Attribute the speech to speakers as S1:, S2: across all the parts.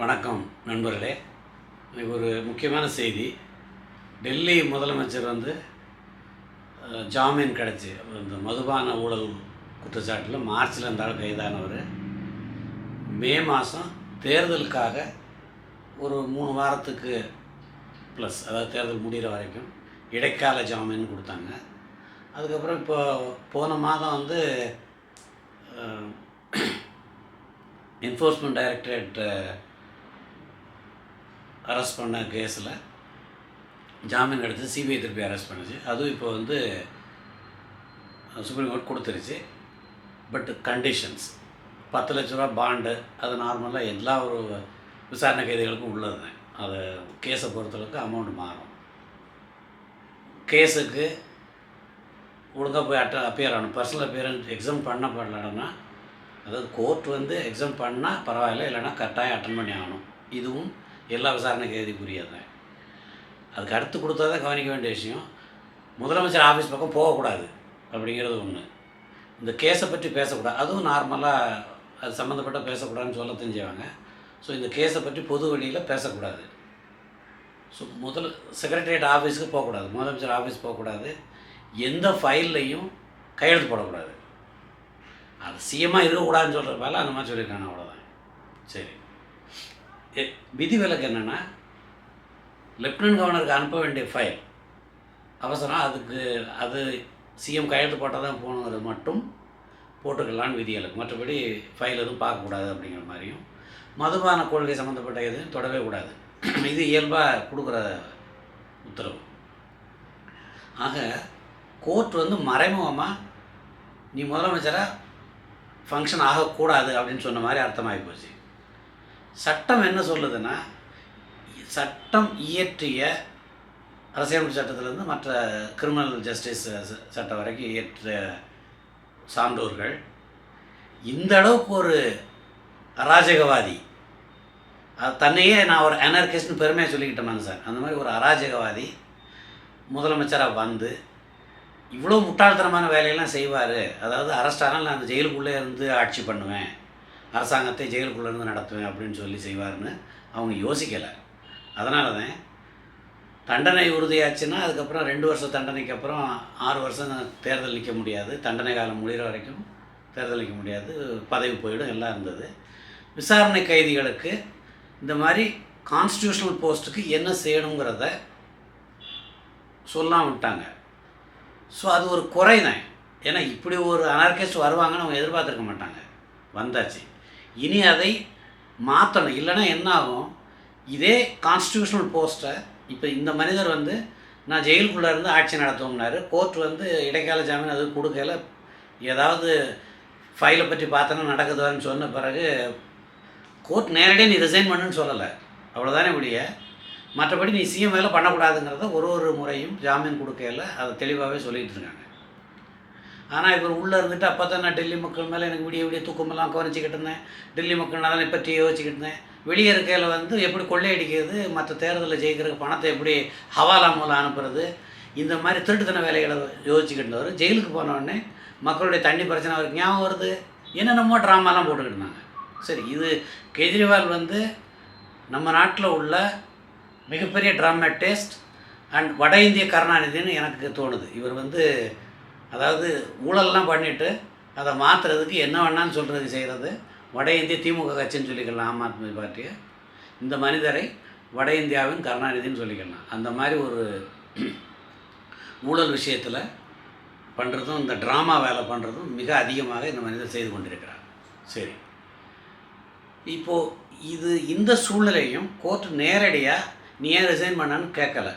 S1: வணக்கம் நண்பர்களே. இன்னைக்கு ஒரு முக்கியமான செய்தி. டெல்லி முதலமைச்சர் வந்து ஜாமீன் கிடச்சி. இந்த மதுபான ஊழல் குற்றச்சாட்டில் மார்ச்சில் இருந்தாலும் கைதானவர். மே மாதம் தேர்தலுக்காக ஒரு மூணு வாரத்துக்கு ப்ளஸ் அதாவது தேர்தல் முடிகிற வரைக்கும் இடைக்கால ஜாமீன் கொடுத்தாங்க. அதுக்கப்புறம் இப்போ போன மாதம் வந்து என்ஃபோர்ஸ்மெண்ட் டைரக்டரேட் அரெஸ்ட் பண்ண கேஸில். ஜாமீன் எடுத்து சிபிஐ திருப்பி அரெஸ்ட் பண்ணுச்சு. அதுவும் இப்போ வந்து சுப்ரீம் கோர்ட் கொடுத்துருச்சு. பட் கண்டிஷன்ஸ் பத்து லட்ச ரூபா பாண்டு அது நார்மலாக எல்லா ஒரு விசாரணை கைதிகளுக்கும் உள்ளது. தான் அது கேஸை பொறுத்தளவுக்கு அமௌண்ட் மாறும். கேஸுக்கு ஒழுங்காக போய் அட்ட அப்பியர் ஆகணும். பர்சனல் அப்பியரன்ஸ் எக்ஸாம் பண்ண பண்ணப்படலைன்னா அதாவது கோர்ட் வந்து எக்ஸாம் பண்ணால் பரவாயில்ல இல்லைன்னா கரெக்டாக அட்டன் பண்ணி ஆகணும். இதுவும் எல்லா விசாரணை கைதிக்குரியது புரியாதேன் அதுக்கு அடுத்து கொடுத்தா கவனிக்க வேண்டிய விஷயம். முதலமைச்சர் ஆஃபீஸ் பக்கம் போகக்கூடாது அப்படிங்கிறது ஒன்று இந்த கேஸை பற்றி பேசக்கூடாது. அதுவும் நார்மலாக அது சம்மந்தப்பட்ட பேசக்கூடாதுன்னு சொல்ல தெரிஞ்சவங்க. ஸோ இந்த கேஸை பற்றி பொது வழியில் பேசக்கூடாது. ஸோ முதல் செக்ரட்டரியேட் ஆஃபீஸுக்கு போகக்கூடாது. முதலமைச்சர் ஆஃபீஸ் போகக்கூடாது. எந்த ஃபைல்லையும் கையெழுத்து போடக்கூடாது. அது சிஎம்மாக இருக்கக்கூடாதுன்னு சொல்கிறப்பால அந்த மாதிரி சொல்லியிருக்காங்க அவ்வளோதான் சரி. விதிவிலக்கு என்னென்னா லெஃப்டினன்ட் கவர்னருக்கு அனுப்ப வேண்டிய ஃபைல் அவசரம் அதுக்கு அது சிஎம் கையெழுத்து போட்டால் தான் போகணுங்கிறது மட்டும் போட்டுக்கலான்னு விதிவிலக்கு. மற்றபடி ஃபைல் எதுவும் பார்க்கக்கூடாது அப்படிங்கிற மாதிரியும். மதுபான கொள்கை சம்மந்தப்பட்ட எதுவும் தொடவே கூடாது. இது இயல்பாக கொடுக்குற உத்தரவு. ஆக கோர்ட் வந்து மறைமுகமாக நீ முதலமைச்சராக ஃபங்க்ஷன் ஆகக்கூடாது அப்படின்னு சொன்ன மாதிரி அர்த்தமாகி போச்சு. சட்டம் என்ன சொல்லுதுன்னா சட்டம் இயற்றிய அரசியலமைப்பு சட்டத்திலேருந்து மற்ற கிரிமினல் ஜஸ்டிஸ் ச- சட்டம் வரைக்கும் இயற்றிய சான்றோர்கள். இந்த அளவுக்கு ஒரு அராஜகவாதி. அது தன்னையே நான் ஒரு அனர்கிஸ்ட்னு பெருமையாக சொல்லிக்கிட்டேன் சார். அந்த மாதிரி ஒரு அராஜகவாதி முதலமைச்சராக வந்து இவ்வளோ முட்டாள்தனமான வேலையெல்லாம் செய்வார். அதாவது அரெஸ்ட் ஆனால் நான் அந்த ஜெயிலுக்குள்ளே இருந்து ஆட்சி பண்ணுவேன். அரசாங்கத்தை ஜெயிலுக்குள்ளே இருந்து நடத்துவேன் அப்படின்னு சொல்லி செய்வார்னு அவங்க யோசிக்கலை. அதனால தான் தண்டனை உறுதியாச்சுன்னா அதுக்கப்புறம் ரெண்டு வருஷம் தண்டனைக்கு அப்புறம் ஆறு வருஷம் தேர்தல் நிற்க முடியாது. தண்டனை காலம் முடிகிற வரைக்கும் தேர்தல் நிற்க முடியாது. பதவி போயிடும் எல்லாம் இருந்தது. விசாரணை கைதிகளுக்கு இந்த மாதிரி கான்ஸ்டியூஷனல் போஸ்ட்டுக்கு என்ன செய்யணுங்கிறத சொல்லாம விட்டாங்க. ஸோ அது ஒரு குறை தான். ஏன்னா இப்படி ஒரு அனர்கெஸ்ட் வருவாங்கன்னு அவங்க எதிர்பார்த்துருக்க மாட்டாங்க. வந்தாச்சு. இனி அதை மாற்றணும் இல்லைன்னா என்ன ஆகும் இதே கான்ஸ்டியூஷனல் போஸ்ட்டை இப்போ இந்த மனிதர் வந்து நான் ஜெயிலுக்குள்ளே இருந்து ஆட்சி நடத்துவோம்னாரு. கோர்ட் வந்து இடைக்கால ஜாமீன் அது கொடுக்கல. ஏதாவது ஃபைலை பற்றி பார்த்தோன்னா நடக்குதுன்னு சொன்ன பிறகு கோர்ட் நேரடியாக நீ ரிசைன் பண்ணுன்னு சொல்லலை. அவ்வளோதானே முடிய மற்றபடி நீ சிஎம் வேலை பண்ணக்கூடாதுங்கிறத ஒரு ஒரு முறையும் ஜாமீன் கொடுக்கல. அதை தெளிவாகவே சொல்லிகிட்டு இருக்காங்க. ஆனால் இவர் உள்ளே இருந்துட்டு அப்போ தான் நான் டெல்லி மக்கள் மேலே எனக்கு விடிய விடிய தூக்கமெல்லாம் குறைச்சிக்கிட்டு இருந்தேன். டெல்லி மக்கள் நலனை பற்றி யோசிச்சுக்கிட்டு இருந்தேன். வெளியே இருக்கையில் வந்து எப்படி கொள்ளையடிக்கிறது மற்ற தேர்தலில் ஜெயிக்கிற பணத்தை எப்படி ஹவாலா மூலம் அனுப்புறது இந்த மாதிரி திருட்டுத்தன வேலைகளை யோசிச்சுக்கிட்டு இருந்தவர். ஜெயிலுக்கு போன மக்களுடைய தண்ணி பிரச்சனை அவருக்கு ஞாபகம் வருது. என்னென்னமோ ட்ராமாலாம் போட்டுக்கிட்டு இருந்தாங்க. சரி இது கெஜ்ரிவால் வந்து நம்ம நாட்டில் உள்ள மிகப்பெரிய ட்ராமா டேஸ்ட் அண்ட் வட இந்திய கருணாநிதின்னு எனக்கு தோணுது. இவர் வந்து அதாவது ஊழல்லாம் பண்ணிவிட்டு அதை மாற்றுறதுக்கு என்ன வேணான்னு சொல்கிறது செய்கிறது வட இந்திய திமுக கட்சின்னு சொல்லிக்கலாம் ஆம் ஆத்மி பார்ட்டியை. இந்த மனிதரை வட இந்தியாவின் கருணாநிதின்னு சொல்லிக்கலாம். அந்த மாதிரி ஒரு ஊழல் விஷயத்தில் பண்ணுறதும் இந்த ட்ராமா வேலை பண்ணுறதும் மிக அதிகமாக இந்த மனிதர் செய்து கொண்டிருக்கிறார். சரி. இப்போது இது இந்த சூழ்நிலையும் கோர்ட் நேரடியாக நீ ஏன் ரிசைன் பண்ணான்னு கேட்கல.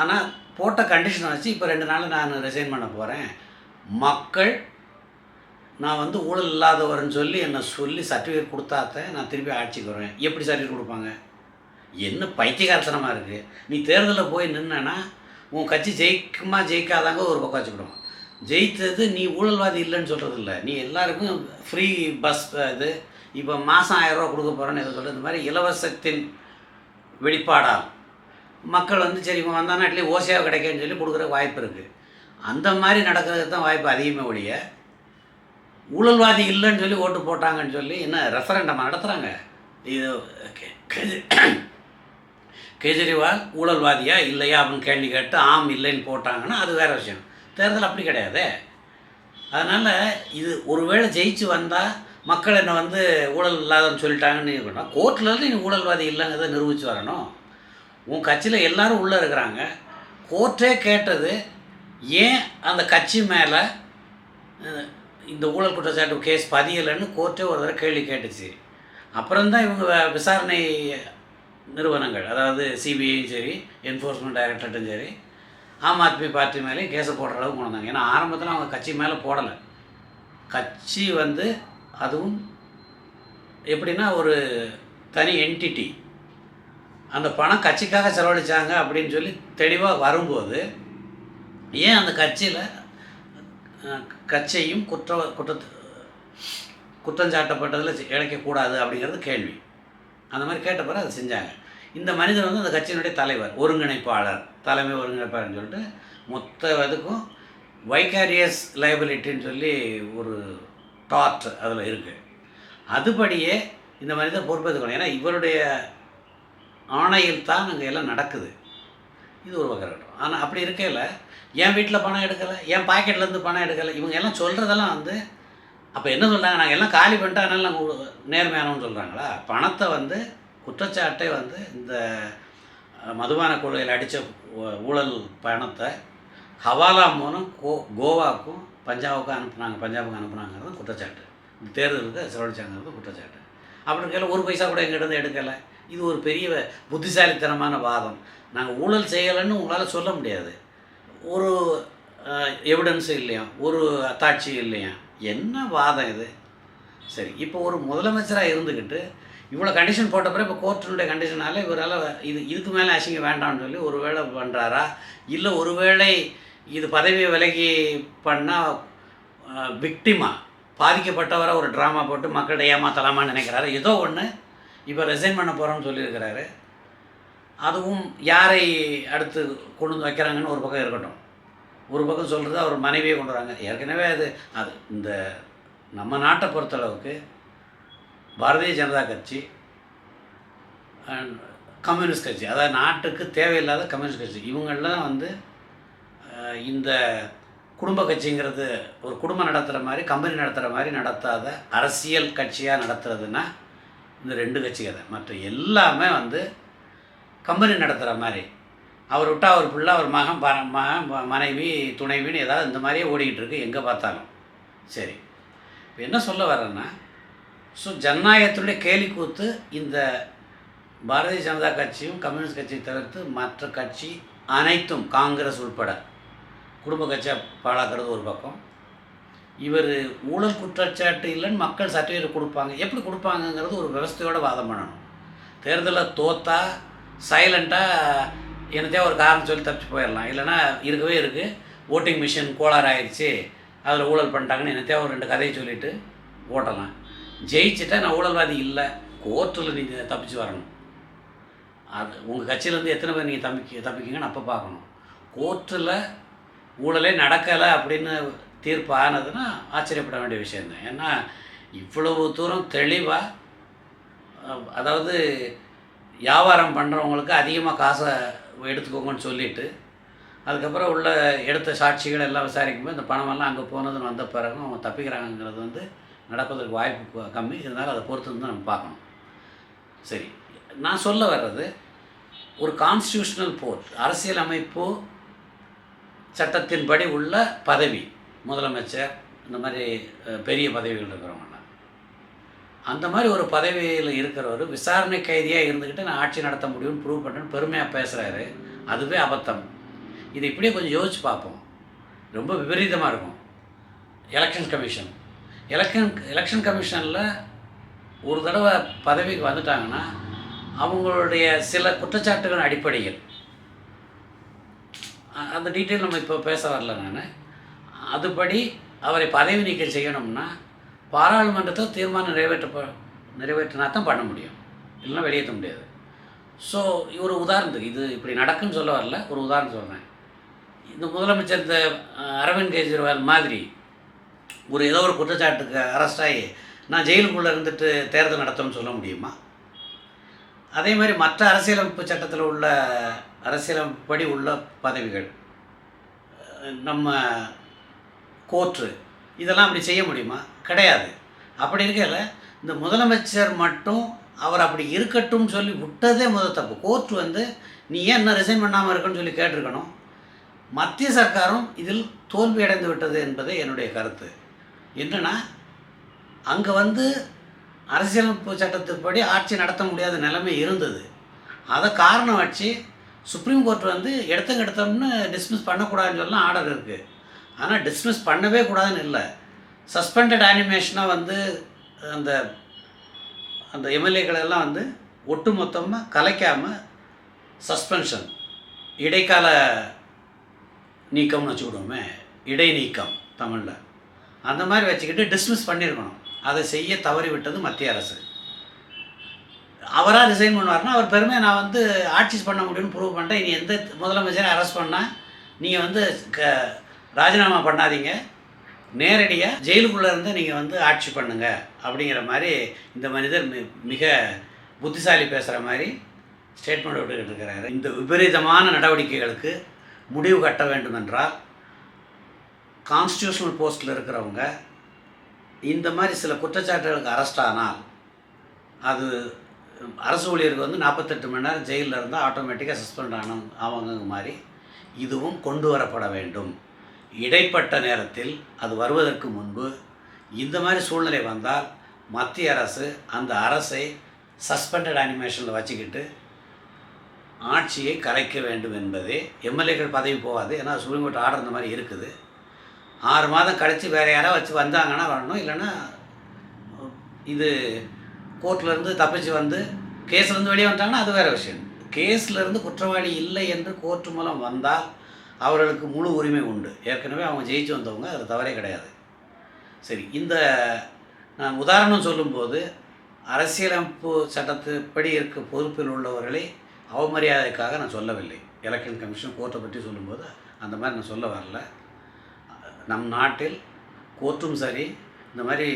S1: ஆனால் போட்ட கண்டிஷனை வச்சு இப்போ ரெண்டு நாள் நான் ரிசைன் பண்ண போகிறேன் மக்கள் நான் வந்து ஊழல் இல்லாதவர்னு சொல்லி என்னை சொல்லி சர்டிஃபிகேட் கொடுத்தாத்த நான் திருப்பி ஆட்சிக்கு வருவேன். எப்படி சர்டிஃபிகேட் கொடுப்பாங்க? என்ன பைத்தியகாரத்தனமாக இருக்குது நீ தேர்தலில் போய் நின்னா உன் கட்சி ஜெயிக்குமா ஜெயிக்காதாங்க ஒரு பக்கம் வச்சுக்கிடுவோம் ஜெயித்தது நீ ஊழல்வாதி இல்லைன்னு சொல்கிறது இல்லை நீ எல்லாருக்கும் ஃப்ரீ பஸ் இது இப்போ மாதம் ஆயிரம் ரூபா கொடுக்க போகிறேன்னு எதை சொல்கிறது இந்த மாதிரி இலவசத்தின் வெளிப்பாடாகும் மக்கள் வந்து சரி இவன் வந்தானா இட்லி ஓசையாக கிடைக்குன்னு சொல்லி கொடுக்குற வாய்ப்பு இருக்குது அந்த மாதிரி நடக்கிறதுக்கு தான் வாய்ப்பு அதிகமே ஒழிய ஊழல்வாதி இல்லைன்னு சொல்லி ஓட்டு போட்டாங்கன்னு சொல்லி என்ன ரெஃபரண்டம் நடத்துகிறாங்க இது கெஜ்ரிவால் ஊழல்வாதியா இல்லையா அப்படின்னு கேள்வி கேட்டு ஆம் இல்லைன்னு போட்டாங்கன்னா அது வேறு விஷயம். தேர்தல் அப்படி கிடையாதே. அதனால் இது ஒருவேளை ஜெயிச்சு வந்தால் மக்கள் என்னை வந்து ஊழல் இல்லாதன்னு சொல்லிட்டாங்கன்னு இருக்கணும் கோர்ட்லேருந்து நீ ஊழல்வாதி இல்லைங்கிறத நிரூபித்து வரணும். உன் கட்சியில் எல்லாரும் உள்ளே இருக்கிறாங்க. கோர்ட்டே கேட்டது ஏன் அந்த கட்சி மேலே இந்த ஊழல் குற்றச்சாட்டு கேஸ் பதியலைன்னு கோர்ட்டே ஒரு தடவை கேள்வி கேட்டுச்சு. அப்புறம்தான் இவங்க விசாரணை நிறுவனங்கள் அதாவது சிபிஐயும் சரி என்ஃபோர்ஸ்மெண்ட் டைரக்டரேட்டும் சரி ஆம் ஆத்மி பார்ட்டி மேலேயும் கேஸை போடுற அளவுக்கு கொண்டு வந்தாங்க. ஏன்னா ஆரம்பத்தில் அவங்க கட்சி மேலே போடலை. கட்சி வந்து அதுவும் எப்படின்னா ஒரு தனி என்டிட்டி அந்த பணம் கட்சிக்காக செலவழிச்சாங்க அப்படின்னு சொல்லி தெளிவாக வரும்போது ஏன் அந்த கட்சியில் கட்சியும் குற்ற குற்ற குற்றஞ்சாட்டப்பட்டதில் இழைக்கக்கூடாது அப்படிங்கிறது கேள்வி. அந்த மாதிரி கேட்ட பிறகு அதை செஞ்சாங்க. இந்த மனிதர் வந்து அந்த கட்சியினுடைய தலைவர் ஒருங்கிணைப்பாளர் தலைமை ஒருங்கிணைப்பாளர்னு சொல்லிட்டு மொத்த இதுக்கும் வைகாரியஸ் லைபிலிட்டின்னு சொல்லி ஒரு டாட் அதில் இருக்குது அதுபடியே இந்த மனிதர் பொறுப்பேற்றுக்கணும் ஏன்னா இவருடைய ஆணையில் தான் அங்கே எல்லாம் நடக்குது. இது ஒரு வகை ஆனால் அப்படி இருக்கையில் என் வீட்டில் பணம் எடுக்கலை என் பாக்கெட்லேருந்து பணம் எடுக்கலை இவங்க எல்லாம் சொல்கிறதெல்லாம் வந்து அப்போ என்ன சொல்கிறாங்க நாங்கள் எல்லாம் காலி பண்ணிட்டு அதனால நாங்கள் நேர்மையானவன்னு சொல்கிறாங்களா பணத்தை வந்து குற்றச்சாட்டை வந்து இந்த மதுபான கொள்கையில் அடித்த ஊழல் பணத்தை ஹவாலா மூலம் கோ கோவாக்கும் பஞ்சாபுக்கும் அனுப்புனாங்க. பஞ்சாபுக்கு அனுப்புனாங்கிறது குற்றச்சாட்டு. இந்த தேர்தலுக்கு செலவழிச்சாங்கிறது குற்றச்சாட்டு. அப்படி இருக்கையில் ஒரு பைசா கூட எங்கிட்ட எடுக்கலை. இது ஒரு பெரிய புத்திசாலித்தனமான வாதம். நாங்கள் ஊழல் செய்யலைன்னு உங்களால் சொல்ல முடியாது. ஒரு எவிடன்ஸு இல்லையா? ஒரு அத்தாட்சி இல்லையா? என்ன வாதம் இது? சரி இப்போ ஒரு முதலமைச்சராக இருந்துக்கிட்டு இவ்வளோ கண்டிஷன் போட்ட பிறகு இப்போ கோர்ட்டினுடைய கண்டிஷனால இவரால் இது இதுக்கு மேலே அசிங்க வேண்டாம்னு சொல்லி ஒரு வேளை பண்ணுறாரா இல்லை ஒருவேளை இது பதவியை விலகி பண்ணால் விக்டிமா பாதிக்கப்பட்டவராக ஒரு ட்ராமா போட்டு மக்களிடையே ஏமாத்தலாமான்னு நினைக்கிறாரு? ஏதோ ஒன்று இப்போ ரெசைன் பண்ண போகிறோம்னு சொல்லியிருக்கிறாரு. அதுவும் யாரை அடுத்து கொண்டு வந்து வைக்கிறாங்கன்னு ஒரு பக்கம் இருக்கட்டும். ஒரு பக்கம் சொல்கிறது அவர் மனைவியை கொண்டு வராங்க. ஏற்கனவே அது அது இந்த நம்ம நாட்டை பொறுத்தளவுக்கு பாரதிய ஜனதா கட்சி அண்ட் கம்யூனிஸ்ட் கட்சி அதாவது நாட்டுக்கு தேவையில்லாத கம்யூனிஸ்ட் கட்சி. இவங்கள்லாம் வந்து இந்த குடும்ப கட்சிங்கிறது ஒரு குடும்பம் நடத்துகிற மாதிரி கம்பெனி நடத்துகிற மாதிரி நடத்தாத அரசியல் கட்சியாக நடத்துறதுன்னா இந்த ரெண்டு கட்சிங்க மற்ற எல்லாமே வந்து கம்பெனி நடத்துகிற மாதிரி. அவர் விட்டால் அவர் பிள்ளை அவர் மகன் ப மகன் மனைவி துணைவின்னு ஏதாவது இந்த மாதிரியே ஓடிக்கிட்டு இருக்கு எங்கே பார்த்தாலும். சரி. இப்போ என்ன சொல்ல வரேன்னா ஸோ ஜனநாயகத்துடைய கேலி கூத்து இந்த பாரதிய ஜனதா கட்சியும் கம்யூனிஸ்ட் கட்சியை தவிர்த்து மற்ற கட்சி அனைத்தும் காங்கிரஸ் உட்பட குடும்ப கட்சியாக பாழாக்கிறது ஒரு பக்கம். இவர் ஊழல் குற்றச்சாட்டு இல்லைன்னு மக்கள் சர்டிஃபிகேட் கொடுப்பாங்க. எப்படி கொடுப்பாங்கங்கிறது ஒரு விவஸ்தையோட வாதம் பண்ணணும். தேர்தலில் தோத்தா சைலண்ட்டாக என்னத்தையோ ஒரு காரணம் சொல்லி தப்பிச்சு போயிடலாம். இல்லைன்னா இருக்கவே இருக்குது ஓட்டிங் மிஷின் கோளாறு ஆயிடுச்சு அதில் ஊழல் பண்ணிட்டாங்கன்னு என்னத்தையோ ஒரு ரெண்டு கதையை சொல்லிட்டு ஓட்டலாம். ஜெயிச்சுட்டா நான் ஊழல்வாதி இல்லை. கோர்ட்டில் நீங்கள் தப்பிச்சு வரணும். அது உங்கள் கட்சியிலேருந்து எத்தனை பேர் நீங்கள் தப்பிக்க தப்பிக்கிங்கன்னு அப்போ பார்க்கணும். கோர்ட்டில் ஊழலே நடக்கலை அப்படின்னு தீர்ப்பு ஆனதுன்னா ஆச்சரியப்பட வேண்டிய விஷயம்தான். ஏன்னா இவ்வளவு தூரம் தெளிவாக அதாவது வியாபாரம் பண்ணுறவங்களுக்கு அதிகமாக காசை எடுத்துக்கோங்கன்னு சொல்லிட்டு அதுக்கப்புறம் உள்ள எடுத்த சாட்சிகள் எல்லாம் விசாரிக்கும்போது இந்த பணமெல்லாம் அங்கே போனதுன்னு வந்த பிறகும் அவங்க தப்பிக்கிறாங்கங்கிறது வந்து நடப்பதற்கு வாய்ப்பு கம்மி. இருந்தாலும் அதை பொறுத்து தான் நம்ம பார்க்கணும். சரி. நான் சொல்ல வர்றது ஒரு கான்ஸ்டியூஷனல் போர்ட் அரசியல் அமைப்பு சட்டத்தின்படி உள்ள பதவி முதலமைச்சர் இந்த மாதிரி பெரிய பதவிகள் இருக்கிறவங்கலாம் அந்த மாதிரி ஒரு பதவியில் இருக்கிறவர் விசாரணை கைதியாக இருந்துக்கிட்டு நான் ஆட்சி நடத்த முடியும்னு ப்ரூவ் பண்ணுறேன்னு பெருமையாக பேசுகிறாரு அதுவே அபத்தம். இது இப்படியே கொஞ்சம் யோசிச்சு பார்ப்போம். ரொம்ப விபரீதமாக இருக்கும். எலெக்ஷன் கமிஷன் எலெக்ஷன் எலெக்ஷன் கமிஷனில் ஒரு தடவை பதவிக்கு வந்துட்டாங்கன்னா அவங்களுடைய சில குற்றச்சாட்டுகள் அடிப்படையில் அந்த டீட்டெயில் நம்ம இப்போ பேச வரல நான். அதுபடி அவரை பதவி நீக்கம் செய்யணும்னா பாராளுமன்றத்தில் தீர்மானம் நிறைவேற்ற நிறைவேற்றினா தான் பண்ண முடியும். இல்லைன்னா வெளியேற்ற முடியாது. ஸோ ஒரு உதாரணத்துக்கு இது இப்படி நடக்குன்னு சொல்ல வரல ஒரு உதாரணம் சொல்கிறேன் இந்த முதலமைச்சர் இந்த அரவிந்த் கெஜ்ரிவால் மாதிரி ஒரு ஏதோ ஒரு குற்றச்சாட்டுக்கு அரெஸ்ட் நான் ஜெயிலுக்குள்ளே இருந்துட்டு தேர்தல் நடத்தணும்னு சொல்ல முடியுமா? அதே மாதிரி மற்ற அரசியலமைப்பு சட்டத்தில் உள்ள அரசியலமைப்படி உள்ள பதவிகள் நம்ம கோர்ட்டு இதெல்லாம் அப்படி செய்ய முடியுமா? கிடையாது. அப்படி இருக்கல இந்த முதலமைச்சர் மட்டும் அவர் அப்படி இருக்கட்டும் சொல்லி விட்டதே முதல் தப்பு. கோர்ட் வந்து நீ ஏன் என்ன ரிசைன் பண்ணாமல் இருக்குன்னு சொல்லி கேட்டிருக்கணும். மத்திய சர்க்காரும் இதில் தோல்வி அடைந்து விட்டது என்பதே என்னுடைய கருத்து. என்னென்னா அங்கே வந்து அரசியலமைப்பு சட்டத்துப்படி ஆட்சி நடத்த முடியாத நிலைமை இருந்தது. அதை காரணம் வச்சு சுப்ரீம் கோர்ட் வந்து எடுத்தங்க எடுத்தோம்னு டிஸ்மிஸ் பண்ணக்கூடாதுன்னு சொல்லலாம் ஆர்டர் இருக்குது ஆனால் டிஸ்மிஸ் பண்ணவே கூடாதுன்னு இல்லை. சஸ்பெண்டட் அனிமேஷனாக வந்து அந்த அந்த எம்எல்ஏக்களெல்லாம் வந்து ஒட்டு மொத்தமாக கலைக்காமல் சஸ்பென்ஷன் இடைக்கால நீக்கம்னு வச்சுக்கிடுவோமே இடைநீக்கம் தமிழில். அந்த மாதிரி வச்சுக்கிட்டு டிஸ்மிஸ் பண்ணியிருக்கணும் அதை செய்ய தவறி விட்டது மத்திய அரசு. அவராக ரிசைன் பண்ணுவார்னா அவர் பெருமையை நான் வந்து ஆட்சி பண்ண முடியும்னு ப்ரூவ் பண்ணிட்டேன். இனி எந்த முதலமைச்சரை அரெஸ்ட் பண்ணால் நீங்கள் வந்து க ராஜினாமா பண்ணாதீங்க. நேரடியாக ஜெயிலுக்குள்ளே இருந்து நீங்கள் வந்து ஆட்சி பண்ணுங்க. அப்படிங்கிற மாதிரி இந்த மனிதர் மி மிக புத்திசாலி பேசுகிற மாதிரி ஸ்டேட்மெண்ட் விட்டுக்கிட்டு இருக்கிறாரு. இந்த விபரீதமான நடவடிக்கைகளுக்கு முடிவு கட்ட வேண்டும் என்றால் கான்ஸ்டியூஷனல் போஸ்ட்டில் இருக்கிறவங்க இந்த மாதிரி சில குற்றச்சாட்டுகளுக்கு அரெஸ்ட் ஆனால் அது அரசு ஊழியருக்கு வந்து நாற்பத்தெட்டு மணி நேரம் ஜெயிலில் இருந்தால் ஆட்டோமேட்டிக்காக சஸ்பெண்ட் ஆன அவங்க மாதிரி இதுவும் கொண்டு வரப்பட வேண்டும். இடைப்பட்ட நேரத்தில் அது வருவதற்கு முன்பு இந்த மாதிரி சூழ்நிலை வந்தால் மத்திய அரசு அந்த அரசை சஸ்பெண்டட் அனிமேஷனில் வச்சுக்கிட்டு ஆட்சியை கலைக்க வேண்டும் என்பதே எம்எல்ஏக்கள் பதவி போகாது. ஏன்னா சுப்ரீம் கோர்ட் ஆர்டர் இந்த மாதிரி இருக்குது. ஆறு மாதம் கழித்து வேறு யாராவது வச்சு வந்தாங்கன்னா வரணும். இல்லைன்னா இது கோர்ட்லேருந்து தப்பிச்சு வந்து கேஸ்லேருந்து வெளியே வந்துட்டாங்கன்னா அது வேறு விஷயம். கேஸ்லேருந்து குற்றவாளி இல்லை என்று கோர்ட் மூலம் வந்தால் அவர்களுக்கு முழு உரிமை உண்டு. ஏற்கனவே அவங்க ஜெயிச்சு வந்தவங்க அது தவறே கிடையாது. சரி இந்த நான் உதாரணம் சொல்லும்போது அரசியலமைப்பு சட்டத்துப்படி இருக்க பொறுப்பில் உள்ளவர்களை அவமரியாதைக்காக நான் சொல்லவில்லை. எலெக்ஷன் கமிஷன் கோர்ட்டை பற்றி சொல்லும்போது அந்த மாதிரி நான் சொல்ல வரல. நம் நாட்டில் கோர்ட்டும் சரி இந்த மாதிரி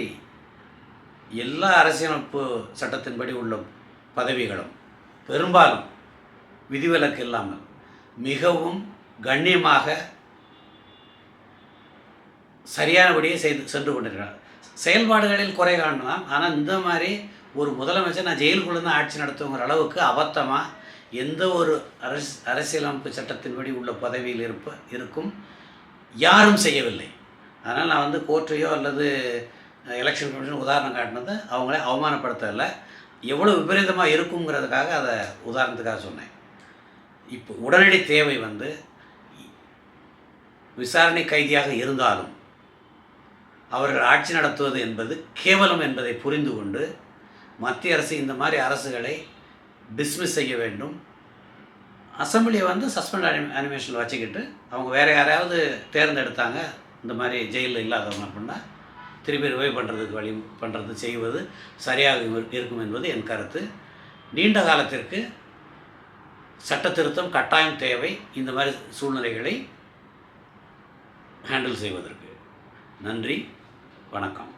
S1: எல்லா அரசியலமைப்பு சட்டத்தின்படி உள்ள பதவிகளும் பெரும்பாலும் விதிவிலக்கு இல்லாமல் மிகவும் கண்ணியமாக சரியானபடியே செய்து சென்று கொண்டிருக்கிறார். செயல்பாடுகளில் குறை காணலாம். ஆனால் இந்த மாதிரி ஒரு முதலமைச்சர் நான் ஜெயிலுக்குள்ளே தான் ஆட்சி நடத்துங்கிற அளவுக்கு அபத்தமாக எந்த ஒரு அரசு அரசியலமைப்பு சட்டத்தின்படி உள்ள பதவியில் இருப்ப இருக்கும் யாரும் செய்யவில்லை. அதனால் நான் வந்து கோர்ட்டையோ அல்லது எலெக்ஷன் கமிஷன் உதாரணம் காட்டினது அவங்களே அவமானப்படுத்தலை. எவ்வளோ விபரீதமாக இருக்குங்கிறதுக்காக அதை உதாரணத்துக்காக சொன்னேன். இப்போ உடனடி தேவை வந்து விசாரணை கைதியாக இருந்தாலும் அவர்கள் ஆட்சி நடத்துவது என்பது கேவலம் என்பதை புரிந்து கொண்டு மத்திய அரசு இந்த மாதிரி அரசுகளை டிஸ்மிஸ் செய்ய வேண்டும். அசம்பிளியை வந்து சஸ்பெண்ட் அனி அனிமேஷனில் வச்சுக்கிட்டு அவங்க வேறு யாரையாவது தேர்ந்தெடுத்தாங்க இந்த மாதிரி ஜெயிலில் இல்லாதவங்க அப்படின்னா திருப்பி ரிவைவ் பண்ணுறதுக்கு வழி பண்ணுறது செய்வது சரியாக இருக்கும் என்பது என் கருத்து. நீண்ட காலத்திற்கு சட்ட திருத்தம் கட்டாயம் தேவை. இந்த மாதிரி சூழ்நிலைகளை ஹேண்டில் செய்வதற்கு. நன்றி வணக்கம்.